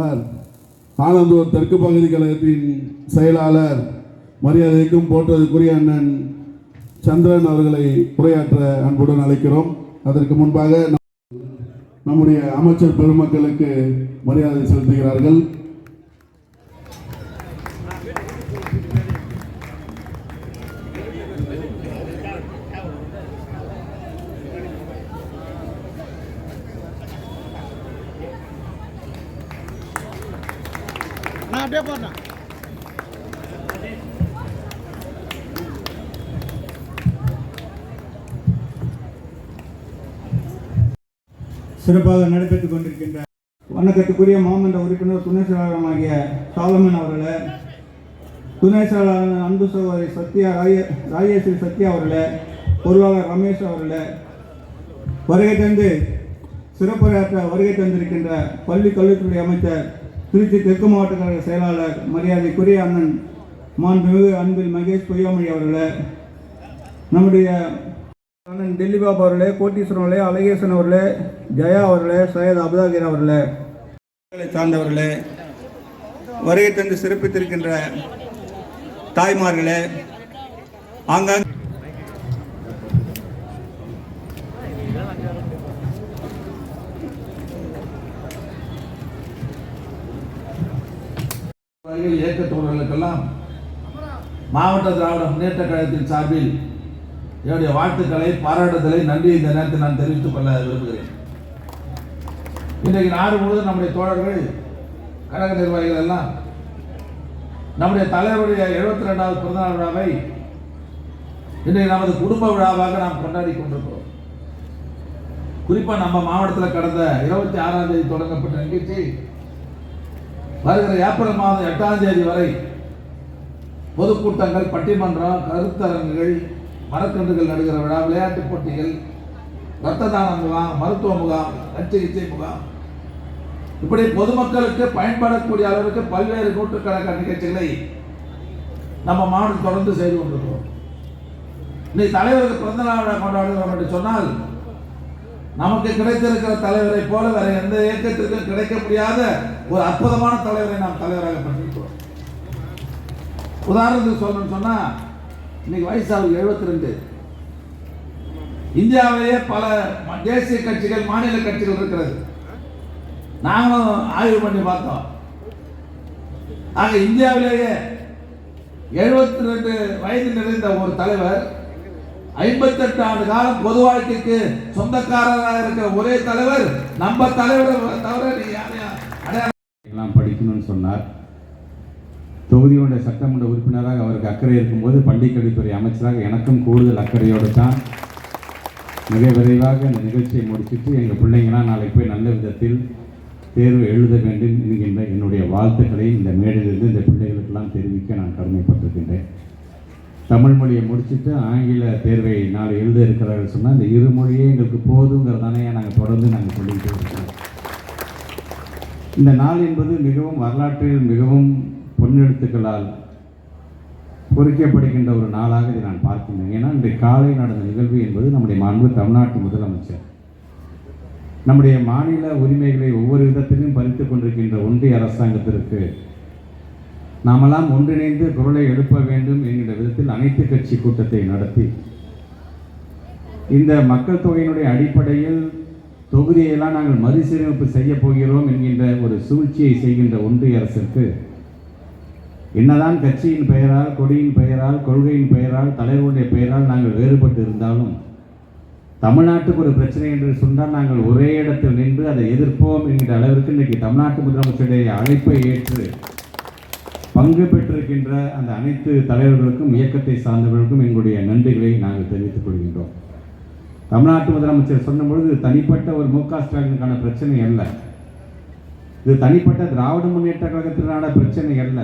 முன்னாள் ஆனந்தூர் தெற்கு பகுதி கழகத்தின் செயலாளர் மரியாதைக்கும் போற்றதுக்குரிய அண்ணன் சந்திரன் அவர்களை உரையாற்ற அன்புடன் அழைக்கிறோம். அதற்கு முன்பாக நம்முடைய அமைச்சர் பெருமக்களுக்கு மரியாதை செலுத்துகிறார்கள். அப்படியே போடணும் சிறப்பாக நடைபெற்றுக் கொண்டிருக்கின்ற வணக்கத்துக்குரிய மாமன்ற உறுப்பினர் துணை செயலாளராகிய சாலமன் அவர்களே துணை செயலாளர் அன்பு சகோதரி சத்யா ராய ராஜேஸ்வரி சத்யா அவர்களே பொருளாளர் ரமேஷ் அவர்களே வருகை தந்து சிறப்புரையாற்ற வருகை தந்திருக்கின்ற பள்ளி கல்வித்துறை அமைச்சர் திருச்சி தெற்கு மாவட்ட கழக செயலாளர் மரியாதைக்குரிய அண்ணன் மாண்புமிகு அன்பில் மகேஷ் பொய்யாமொழி அவர்களே நம்முடைய அண்ணன் டெல்லி பாபா அவர்களே கோட்டீஸ்வரன் அவர்களே அழகேசன் அவர்களே ஜெயா அவர்களே சையத் அபுதாகிர் அவர்களே சார்ந்தவர்களே வருகை தந்து சிறப்பித்திருக்கின்ற தாய்மார்களே ஆங்காங்கே இயக்க தோழர்களுக்கெல்லாம் மாவட்ட திராவிட முன்னேற்ற கழகத்தின் சார்பில் என்னுடைய வாழ்த்துக்களை பாராட்டுதலை நன்றி இந்த நேரத்தில் நான் தெரிவித்துக் கொள்ள விரும்புகிறேன். இன்றைக்கு நாடு முழுவதும் நம்முடைய தோழர்கள் கழக நிர்வாகிகள் எல்லாம் நம்முடைய தலைவருடைய எழுபத்தி ரெண்டாவது பிறந்தநாள் விழாவை இன்றைக்கு நமது குடும்ப விழாவாக நாம் கொண்டாடி கொண்டிருக்கிறோம். குறிப்பாக நம்ம மாவட்டத்தில் கடந்த இருபத்தி ஆறாம் தேதி தொடங்கப்பட்ட நிகழ்ச்சி வருகிற ஏப்ரல் மாதம் எட்டாம் தேதி வரை பொதுக்கூட்டங்கள் பட்டிமன்றம் கருத்தரங்குகள் மரக்கன்றுகள் நடுகிற விழா விளையாட்டுப் போட்டிகள் இரத்த தான முகாம் மருத்துவ முகாம் நச்சிகிச்சை முகாம். இப்படி பொதுமக்களுக்கு பயன்படக்கூடிய அளவிற்கு பல்வேறு நூற்றுக்கணக்கான நிகழ்ச்சிகளை நம்ம மாவட்டம் தொடர்ந்து செய்து கொண்டிருக்கிறோம். இன்னைக்கு தலைவருக்கு பிறந்த நாள் விழா கொண்டாடுகிறோம் என்று சொன்னால் நமக்கு கிடைத்திருக்கிற தலைவரை போல வேற எந்த இயக்கத்திற்கும் கிடைக்க முடியாத ஒரு அற்புதமான தலைவரை நாம் தலைவராக பண்ணிருக்கிறோம் உதாரணத்துக்கு சொல்லணும்னு சொன்னா இன்னைக்கு வயசு அவருக்கு எழுபத்தி ரெண்டு இந்தியாவிலேயே பல தேசிய கட்சிகள் மாநில கட்சிகள் இருக்கிறது. நாங்களும் ஆய்வு பண்ணி பார்த்தோம். ஆக இந்தியாவிலேயே எழுபத்தி ரெண்டு வயது நிறைந்த ஒரு தலைவர் ஐம்பத்தெட்டு ஆண்டு காலம் பொது வாழ்க்கைக்கு சொந்தக்காரராக இருக்கிற ஒரே தலைவர் நம்ம தலைவர் தவிர எல்லாம் படிக்கணும்னு சொன்னார். தொகுதியுடைய சட்டமன்ற உறுப்பினராக அவருக்கு அக்கறை இருக்கும்போது பள்ளிக்கல்வித்துறை அமைச்சராக எனக்கும் கூடுதல் அக்கறையோடு தான். மிக விரைவாக இந்த நிகழ்ச்சியை முடிச்சிட்டு எங்கள் பிள்ளைங்களாம் நாளைக்கு போய் நல்ல விதத்தில் தேர்வு எழுத வேண்டும் என்கின்ற என்னுடைய வாழ்த்துக்களை இந்த மேடையிலிருந்து இந்த பிள்ளை தமிழ் மொழியை முடிச்சுட்டு ஆங்கில தேர்வை நாளை எழுத இருக்கிறார்கள் சொன்னால் இந்த இரு மொழியே எங்களுக்கு போதுங்கிறதானே நாங்கள் தொடர்ந்து நாங்கள் சொல்லிக்கிட்டே இருக்கிறோம். இந்த நாள் என்பது மிகவும் வரலாற்றில் மிகவும் பொன்னெழுத்துக்களால் பொறிக்கப்படுகின்ற ஒரு நாளாக இதை நான் பார்க்கின்றேன். ஏன்னா இன்றைய காலை நடந்த நிகழ்வு என்பது நம்முடைய மாண்பு தமிழ்நாட்டு முதலமைச்சர். நம்முடைய மாநில உரிமைகளை ஒவ்வொரு விதத்திலும் பறித்து கொண்டிருக்கின்ற ஒன்றிய அரசாங்கத்திற்கு நாமெல்லாம் ஒன்றிணைந்து குரலை எழுப்ப வேண்டும் என்கிற விதத்தில் அனைத்து கட்சி கூட்டத்தை நடத்தி இந்த மக்கள் தொகையினுடைய அடிப்படையில் தொகுதியெல்லாம் நாங்கள் மறுசீரமைப்பு செய்ய போகிறோம் என்கின்ற ஒரு சூழ்ச்சியை செய்கின்ற ஒன்றிய அரசிற்கு என்னதான் கட்சியின் பெயரால் கொடியின் பெயரால் கொள்கையின் பெயரால் தலைவருடைய பெயரால் நாங்கள் வேறுபட்டு இருந்தாலும் தமிழ்நாட்டுக்கு ஒரு பிரச்சனை என்று சொன்னால் நாங்கள் ஒரே இடத்தில் நின்று அதை எதிர்ப்போம் என்கிற அளவிற்கு இன்றைக்கு தமிழ்நாட்டு முதலமைச்சருடைய அழைப்பை ஏற்று பங்கு பெற்றிருக்கின்ற அந்த அனைத்து தலைவர்களுக்கும் இயக்கத்தை சார்ந்தவர்களுக்கும் எங்களுடைய நன்றிகளை நாங்கள் தெரிவித்துக் கொள்கின்றோம். தமிழ்நாட்டு முதலமைச்சர் சொன்னபொழுது தனிப்பட்ட ஒரு மு க ஸ்டாலினுக்கான பிரச்சனை அல்ல. இது தனிப்பட்ட திராவிட முன்னேற்ற கழகத்தினான பிரச்சனை அல்ல.